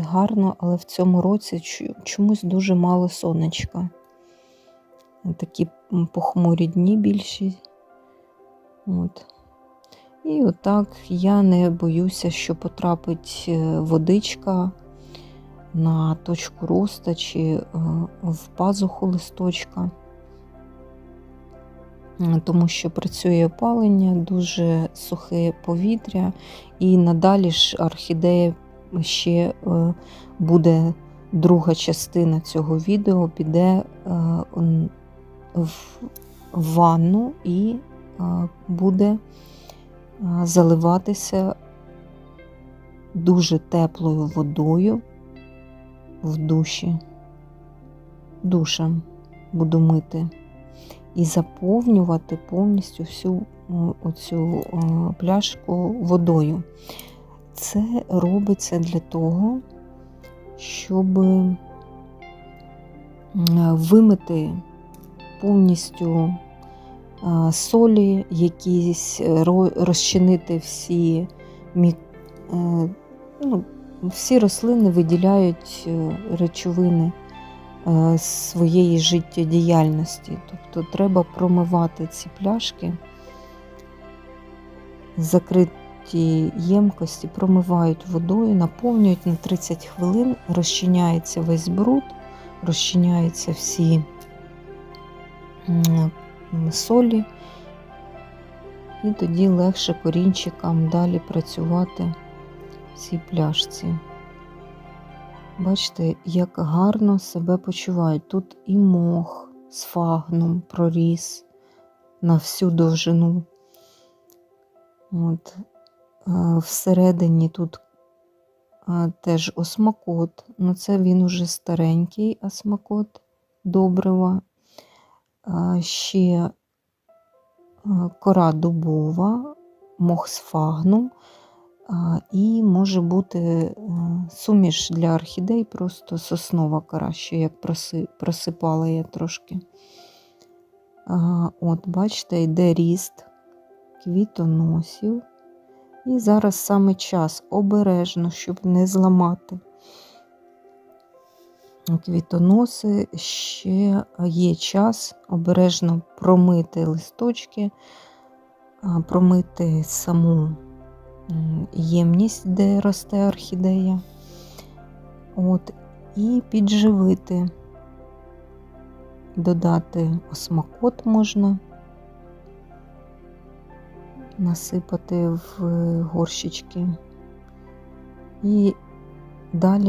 гарно, але в цьому році чомусь дуже мало сонечка. Такі похмурі дні більші. От. І отак я не боюся, що потрапить е, водичка на точку росту чи е, в пазуху листочка. Тому що працює опалення, дуже сухе повітря, і надалі ж орхідея ще е, буде друга частина цього відео, піде е, в ванну і е, буде заливатися дуже теплою водою в душі. Душем буду мити і заповнювати повністю всю оцю пляшку водою. Це робиться для того, щоб вимити повністю солі, якісь е, розчинити всі е, ну, всі рослини виділяють е, речовини своєї життєдіяльності. Тобто треба промивати ці пляшки, закриті ємкості, промивають водою, наповнюють на 30 хвилин, розчиняється весь бруд, розчиняються всі солі, і тоді легше корінчикам далі працювати в цій пляшці. Бачите, як гарно себе почувають. Тут і мох з фагном проріс на всю довжину. От. Всередині тут теж осмакот. Ну, це він уже старенький осмакот добрива. Ще кора дубова, мох з фагном. І може бути е, суміш для орхідей, просто соснова кора, що як просипала я трошки. От, бачите, йде ріст квітоносів. І зараз саме час обережно, щоб не зламати. Квітоноси ще є час обережно промити листочки, промити саму ємність, де росте орхідея. От, і підживити, додати осмакот можна, насипати в горщички. І далі